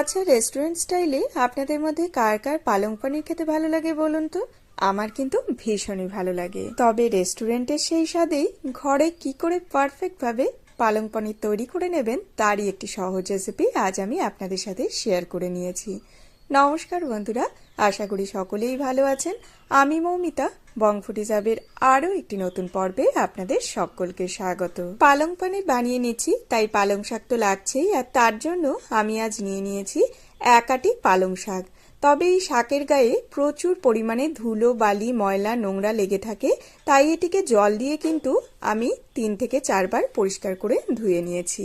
আচ্ছা রেস্টুরেন্ট স্টাইলে আপনাদের মধ্যে কার কার পালং পনির খেতে ভালো লাগে বলুন তো? আমার কিন্তু ভীষণই ভালো লাগে। তবে রেস্টুরেন্টের সেই স্বাদেই ঘরে কি করে পারফেক্টভাবে পালং পনির তৈরি করে নেবেন, তারই একটি সহজ রেসিপি আজ আমি আপনাদের সাথে শেয়ার করে নিয়েছি। নমস্কার বন্ধুরা, আশা করি সকলেই ভালো আছেন। আমি মৌমিতা বংফুটি যাবের আরও একটি নতুন পর্বে আপনাদের সকলকে স্বাগত। পালং পানির বানিয়ে নিচ্ছি, তাই পালং শাক তো লাগছেই, আর তার জন্য আমি আজ নিয়ে নিয়েছি এক আটি পালং শাক। তবে এই শাকের গায়ে প্রচুর পরিমাণে ধুলো, বালি, ময়লা, নোংরা লেগে থাকে, তাই এটিকে জল দিয়ে কিন্তু আমি তিন থেকে চারবার পরিষ্কার করে ধুয়ে নিয়েছি।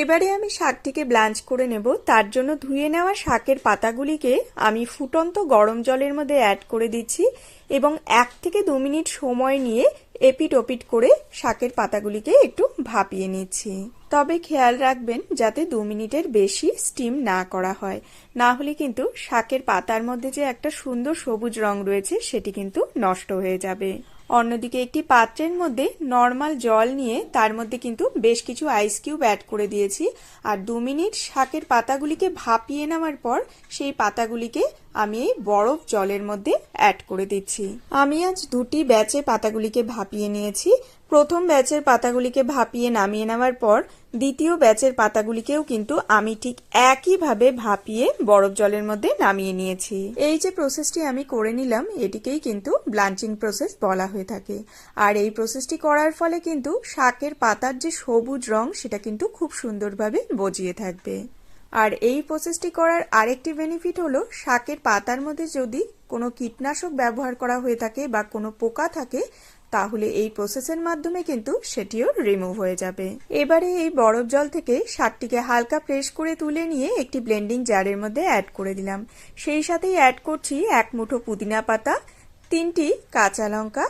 এবারে আমি শাকটিকে ব্লাঞ্চ করে নেব। তার জন্য ধুয়ে নেওয়া শাকের পাতাগুলিকে আমি ফুটন্ত গরম জলের মধ্যে অ্যাড করে দিচ্ছি এবং এক থেকে দু মিনিট সময় নিয়ে এপিট ওপিট করে শাকের পাতাগুলিকে একটু ভাপিয়ে নিচ্ছি। তবে খেয়াল রাখবেন যাতে দু মিনিটের বেশি স্টিম না করা হয়। না হলে কিন্তু শাকের পাতার মধ্যে যে একটা সুন্দর সবুজ রং রয়েছে, সেটি কিন্তু নষ্ট হয়ে যাবে। অন্যদিকে একটি পাত্রের মধ্যে নর্মাল জল নিয়ে তার মধ্যে কিন্তু বেশ কিছু আইস কিউব অ্যাড করে দিয়েছি। আর দু মিনিট শাকের পাতাগুলিকে ভাপিয়ে নেওয়ার পর সেই পাতাগুলিকে আমি এই বরফ জলের মধ্যে অ্যাড করে দিচ্ছি। আমি আজ দুটি ব্যাচে পাতাগুলিকে ভাপিয়ে নিয়েছি। প্রথম ব্যাচের পাতাগুলিকে ভাপিয়ে নামিয়ে নেওয়ার পর দ্বিতীয় ব্যাচের পাতাগুলিকেও কিন্তু আমি ঠিক একইভাবে ভাপিয়ে বরফ জলের মধ্যে নামিয়ে নিয়েছি। এই যে প্রসেসটি আমি করে নিলাম, এটিকেই কিন্তু ব্লাঞ্চিং প্রসেস বলা হয়ে থাকে। আর এই প্রসেসটি করার ফলে কিন্তু শাকের পাতার যে সবুজ রং, সেটা কিন্তু খুব সুন্দরভাবে বজিয়ে থাকবে। আর এই প্রসেসটি করার আরেকটি বেনিফিট হলো, শাকের পাতার মধ্যে যদি কোনো কীটনাশক ব্যবহার করা হয়ে থাকে বা কোনো পোকা থাকে, তাহলে এই প্রসেসের মাধ্যমে কিন্তু সেটিও রিমুভ হয়ে যাবে। এবারে এই বরফ জল থেকে শাকটিকে হালকা প্রেস করে তুলে নিয়ে একটি ব্লেন্ডিং জারের মধ্যে অ্যাড করে দিলাম। সেই সাথেই অ্যাড করছি এক মুঠো পুদিনা পাতা, তিনটি কাঁচা লঙ্কা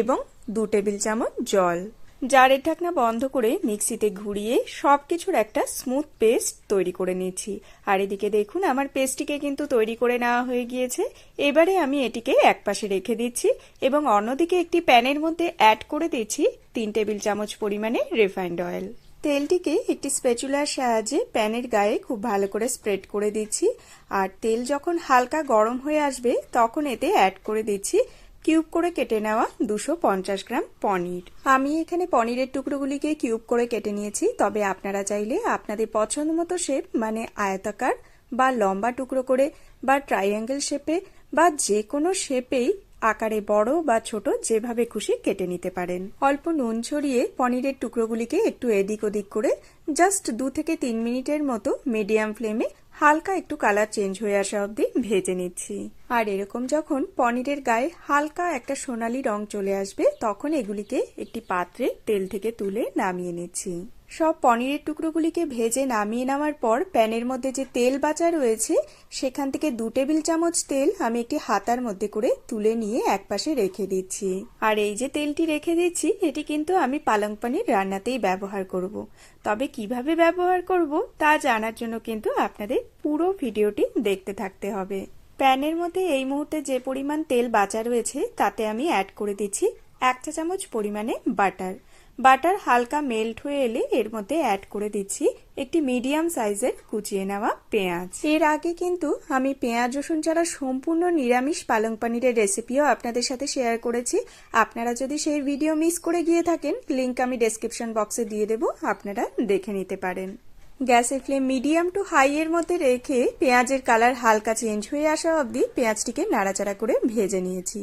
এবং দু টেবিল চামচ জল। জারের ঢাকনা বন্ধ করে মিক্সিতে ঘুরিয়ে সব কিছুর একটা স্মুথ পেস্ট তৈরি করে নিচ্ছি আর এদিকে দেখুন, আমার পেস্টটিকে কিন্তু তৈরি করে নেওয়া হয়ে গিয়েছে। এবারে আমি এটিকে একপাশে রেখে দিচ্ছি এবং অন্যদিকে একটি প্যানের মধ্যে অ্যাড করে দিচ্ছি তিন টেবিল চামচ পরিমাণে রিফাইন্ড অয়েল। তেলটিকে একটি স্পেচুলার সাহায্যে প্যানের গায়ে খুব ভালো করে স্প্রেড করে দিচ্ছি। আর তেল যখন হালকা গরম হয়ে আসবে, তখন এতে অ্যাড করে দিচ্ছি কিউব করে কেটে নেওয়া দুশো পঞ্চাশ গ্রাম পনির। আমি এখানে পনিরের টুকরোগুলিকে কিউব করে কেটে নিয়েছি, তবে আপনারা চাইলে আপনাদের পছন্দ মতো শেপ মানে আয়তাকার বা লম্বা টুকরো করে বা ট্রাইঅ্যাঙ্গেল শেপে বা যে কোনো শেপেই আকারে বড় বা ছোট যেভাবে খুশি কেটে নিতে পারেন। অল্প নুন ছড়িয়ে পনিরের টুকরোগুলিকে একটু এদিক ওদিক করে জাস্ট দু থেকে তিন মিনিটের মতো মিডিয়াম ফ্লেমে হালকা একটু কালার চেঞ্জ হয়ে আসা অবধি ভেজে নিচ্ছি। আর এরকম যখন পনিরের গায়ে হালকা একটা সোনালি রং চলে আসবে, তখন এগুলিকে একটি পাত্রে তেল থেকে তুলে নামিয়ে নিচ্ছি। সব পনিরের টুকরোগুলিকে ভেজে নামিয়ে নেওয়ার পর প্যানের মধ্যে যে তেল বাঁচা রয়েছে, সেখান থেকে দু টেবিল চামচ তেল আমি একটি হাতার মধ্যে করে তুলে নিয়ে একপাশে রেখে দিচ্ছি। আর এই যে তেলটি রেখে দিচ্ছি, এটি কিন্তু আমি পালং পনির রান্নাতেই ব্যবহার করব। তবে কীভাবে ব্যবহার করব, তা জানার জন্য কিন্তু আপনাদের পুরো ভিডিওটি দেখতে থাকতে হবে। প্যানের মধ্যে এই মুহূর্তে যে পরিমাণ তেল বাঁচা রয়েছে, তাতে আমি অ্যাড করে দিচ্ছি এক চা চামচ পরিমাণে বাটার। বাটার হালকা মেল্ট হয়ে এলে এর মধ্যে অ্যাড করে দিচ্ছি একটি মিডিয়াম সাইজের কুচিয়ে নেওয়া পেঁয়াজ। এর আগে কিন্তু আমি পেঁয়াজ, রসুন ছাড়া সম্পূর্ণ নিরামিষ পালং পানিরের রেসিপিও আপনাদের সাথে শেয়ার করেছি। আপনারা যদি সেই ভিডিও মিস করে গিয়ে থাকেন লিঙ্ক আমি ডেসক্রিপশন বক্সে দিয়ে দেব, আপনারা দেখে নিতে পারেন। গ্যাসের ফ্লেম মিডিয়াম টু হাই এর মধ্যে রেখে পেঁয়াজের কালার হালকা চেঞ্জ হয়ে আসা অবধি পেঁয়াজটিকে নাড়াচাড়া করে ভেজে নিয়েছি।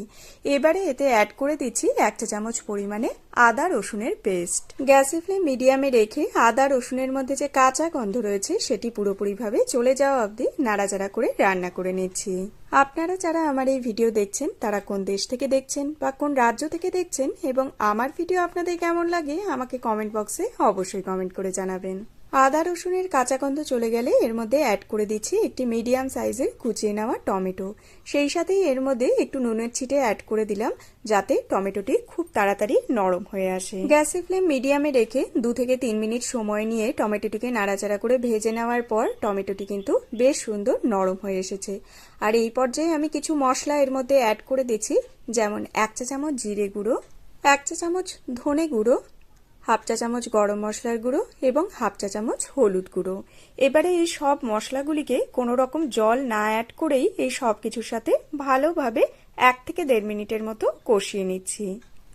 এবারে এতে অ্যাড করে দিচ্ছি এক চা চামচ পরিমাণে আদা রসুনের পেস্ট গ্যাসের ফ্লেম মিডিয়ামে রেখে আদা রসুনের মধ্যে যে কাঁচা গন্ধ রয়েছে, সেটি পুরোপুরিভাবে চলে যাওয়া অবধি নাড়াচাড়া করে রান্না করে নিচ্ছি। আপনারা যারা আমার এই ভিডিও দেখছেন, তারা কোন দেশ থেকে দেখছেন বা কোন রাজ্য থেকে দেখছেন এবং আমার ভিডিও আপনাদের কেমন লাগে, আমাকে কমেন্ট বক্সে অবশ্যই কমেন্ট করে জানাবেন। আদা রসুনের কাঁচা গন্ধ চলে গেলে এর মধ্যে অ্যাড করে দিচ্ছি একটি মিডিয়াম সাইজের কুচিয়ে নেওয়া টমেটো। সেই সাথেই এর মধ্যে একটু নুনের ছিটে অ্যাড করে দিলাম, যাতে টমেটোটি খুব তাড়াতাড়ি নরম হয়ে আসে। গ্যাসের ফ্লেম মিডিয়ামে রেখে দু থেকে তিন মিনিট সময় নিয়ে টমেটোটিকে নাড়াচাড়া করে ভেজে নেওয়ার পর টমেটোটি কিন্তু বেশ সুন্দর নরম হয়ে এসেছে। আর এই পর্যায়ে আমি কিছু মশলা এর মধ্যে অ্যাড করে দিচ্ছি, যেমন এক চা চামচ জিরে গুঁড়ো, এক চা চামচ ধনে গুঁড়ো হাফ চা চামচ গরম মশলার গুঁড়ো এবং হাফ চা চামচ হলুদ গুঁড়ো। এবারে এই সব মশলাগুলিকে কোনো রকম জল না অ্যাড করেই এই সব কিছুর সাথে ভালোভাবে এক থেকে দেড় মিনিটের মতো কষিয়ে নিচ্ছি।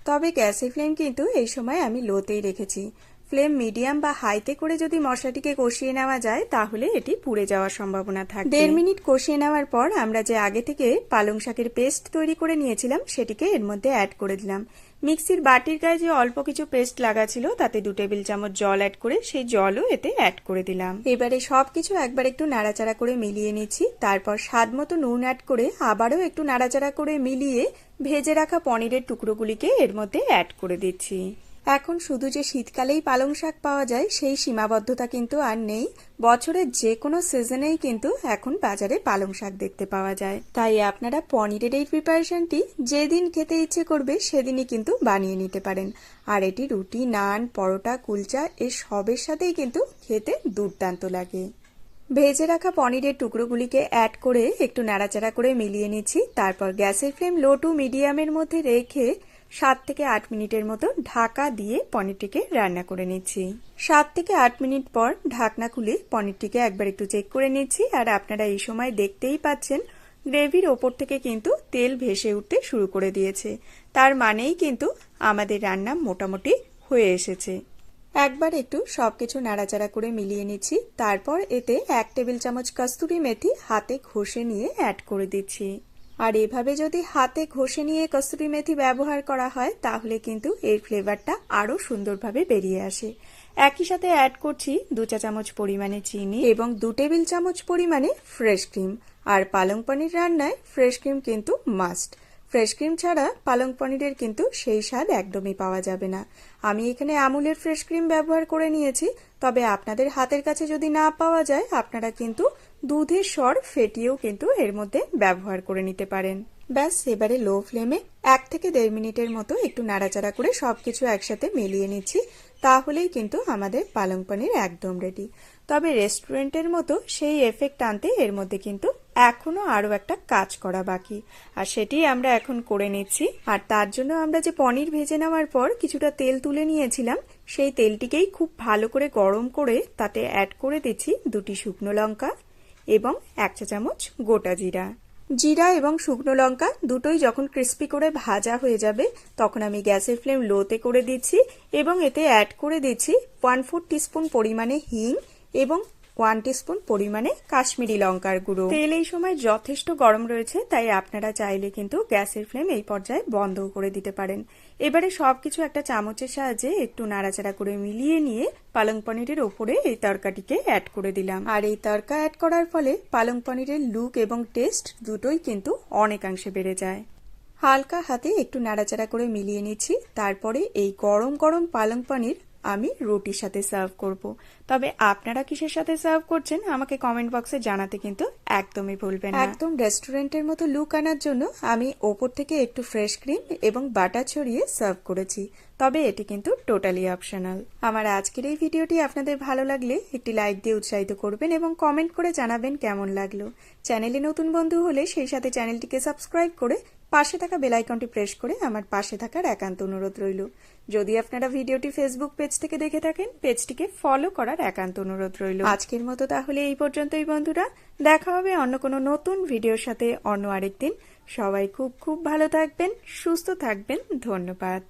তবে গ্যাসের ফ্লেম কিন্তু এই সময় আমি লোতেই রেখেছি। ফ্লেম মিডিয়াম বা হাইতে করে যদি মশলাটিকে কষিয়ে নেওয়া যায়, তাহলে এটি পুড়ে যাওয়ার সম্ভাবনা থাকে। দেড় মিনিট কষিয়ে নেওয়ার পর আমরা যে আগে থেকে পালং শাকের পেস্ট তৈরি করে নিয়েছিলাম, সেটিকে এর মধ্যে অ্যাড করে দিলাম। মিক্সির বাটির গায়ে যে অল্প কিছু পেস্ট লাগা ছিল, তাতে দু টেবিল চামচ জল অ্যাড করে সেই জলও এতে অ্যাড করে দিলাম। এবারে সব কিছু একবার একটু নাড়াচাড়া করে মিলিয়ে নিচ্ছি, তারপর স্বাদ মতো নুন অ্যাড করে আবারও একটু নাড়াচাড়া করে মিলিয়ে ভেজে রাখা পনিরের টুকরোগুলিকে এর মধ্যে অ্যাড করে দিচ্ছি। এখন শুধু যে শীতকালেই পালং শাক পাওয়া যায়, সেই সীমাবদ্ধতা কিন্তু আর নেই। বছরের যে কোনো সিজনেই কিন্তু এখন বাজারে পালং শাক দেখতে পাওয়া যায়। তাই আপনারা পনিরের এই প্রিপারেশনটি যেদিন খেতে ইচ্ছে করবে, সেদিনই কিন্তু বানিয়ে নিতে পারেন। আর এটি রুটি, নান, পরোটা, কুলচা এর সবের সাথেই কিন্তু খেতে দুর্দান্ত লাগে। ভেজে রাখা পনিরের টুকরোগুলিকে অ্যাড করে একটু নাড়াচাড়া করে মিলিয়ে নিচ্ছি। তারপর গ্যাসের ফ্লেম লো টু মিডিয়ামের মধ্যে রেখে সাত থেকে আট মিনিটের মতো ঢাকা দিয়ে পনিরটিকে রান্না করে নিচ্ছি। সাত থেকে আট মিনিট পর ঢাকনা খুলে পনিরটিকে একবার একটু চেক করে নিচ্ছি আর আপনারা এই সময় দেখতেই পাচ্ছেন, গ্রেভির ওপর থেকে কিন্তু তেল ভেসে উঠতে শুরু করে দিয়েছে। তার মানেই কিন্তু আমাদের রান্না মোটামুটি হয়ে এসেছে। একবার একটু সবকিছু নাড়াচাড়া করে মিলিয়ে নিচ্ছি, তারপর এতে এক টেবিল চামচ কস্তুরি মেথি হাতে ঘষে নিয়ে অ্যাড করে দিচ্ছি। আর এভাবে যদি হাতে ঘষে নিয়ে কস্তুরি মেথি ব্যবহার করা হয়, তাহলে কিন্তু এর ফ্লেভারটা আরও সুন্দরভাবে বেরিয়ে আসে। একই সাথে অ্যাড করছি দু চা চামচ পরিমাণে চিনি এবং দু টেবিল চামচ পরিমাণে ফ্রেশ ক্রিম। আর পালং পনির রান্নায় ফ্রেশ ক্রিম কিন্তু মাস্ট। ফ্রেশ ক্রিম ছাড়া পালং পনিরের কিন্তু সেই স্বাদ একদমই পাওয়া যাবে না। আমি এখানে আমুলের ফ্রেশ ক্রিম ব্যবহার করে নিয়েছি তবে আপনাদের হাতের কাছে যদি না পাওয়া যায়, আপনারা কিন্তু দুধের স্বর ফেটিয়েও কিন্তু এর মধ্যে ব্যবহার করে নিতে পারেন। ব্যাস, এবারে লো ফ্লেমে এক থেকে দেড় মিনিটের মতো একটু নাড়াচাড়া করে সবকিছু একসাথে মিলিয়ে নিচ্ছি, তাহলেই কিন্তু আমাদের পালং পনির একদম রেডি তবে রেস্টুরেন্টের মতো সেই এফেক্ট আনতে এর মধ্যে কিন্তু এখনও আরও একটা কাজ করা বাকি। আর সেটি আমরা এখন করে নিচ্ছি। আর তার জন্য আমরা যে পনির ভেজে নেওয়ার পর কিছুটা তেল তুলে নিয়েছিলাম সেই তেলটিকেই খুব ভালো করে গরম করে তাতে অ্যাড করে দিচ্ছি দুটি শুকনো লঙ্কা এবং এক চা চামচ গোটা জিরা। জিরা এবং শুকনো লঙ্কা দুটোই যখন ক্রিস্পি করে ভাজা হয়ে যাবে, তখন আমি গ্যাসের ফ্লেম লোতে করে দিচ্ছি এবং এতে অ্যাড করে দিচ্ছি ওয়ান ফোর টিস্পুন পরিমাণে হিং এবং ওয়ান টিস্পুন পরিমাণে কাশ্মীরি লঙ্কার গুঁড়ো। তেল এই সময় যথেষ্ট গরম রয়েছে, তাই আপনারা চাইলে কিন্তু গ্যাসের ফ্লেম এই পর্যায়ে বন্ধ করে দিতে পারেন। এবারে সবকিছু একটা চামচের সাহায্যে একটু নাড়াচাড়া করে মিলিয়ে নিয়ে পালং পনিরের ওপরে এই তরকাটিকে অ্যাড করে দিলাম। আর এই তরকা অ্যাড করার ফলে পালং পনিরের লুক এবং টেস্ট দুটোই কিন্তু অনেকাংশে বেড়ে যায়। হালকা হাতে একটু নাড়াচাড়া করে মিলিয়ে নিচ্ছি, তারপরে এই গরম গরম পালং পনির আমি রুটির সাথে সার্ভ করব। তবে আপনারা কিসের সাথে সার্ভ করছেন, আমাকে কমেন্ট বক্সে জানাতে কিন্তু একদমই ভুলবেন একদম রেস্টুরেন্টের মতো লুক আনার জন্য আমি ওপর থেকে একটু ফ্রেশ ক্রিম এবং বাটা ছড়িয়ে সার্ভ করেছি। তবে এটি কিন্তু টোটালি অপশনাল। আমার আজকের এই ভিডিওটি আপনাদের ভালো লাগলে একটি লাইক দিয়ে উৎসাহিত করবেন এবং কমেন্ট করে জানাবেন কেমন লাগল। চ্যানেলে নতুন বন্ধু হলে সেই সাথে চ্যানেলটিকে সাবস্ক্রাইব করে পাশে থাকা বেলাইকনটি প্রেস করে আমার পাশে থাকার একান্ত অনুরোধ রইল। যদি আপনারা ভিডিওটি ফেসবুক পেজ থেকে দেখে থাকেন পেজটিকে ফলো করার একান্ত অনুরোধ রইল। আজকের মতো তাহলে এই পর্যন্তই বন্ধুরা। দেখা হবে অন্য কোনো নতুন ভিডিওর সাথে অন্য আরেকদিন সবাই খুব খুব ভালো থাকবেন, সুস্থ থাকবেন। ধন্যবাদ।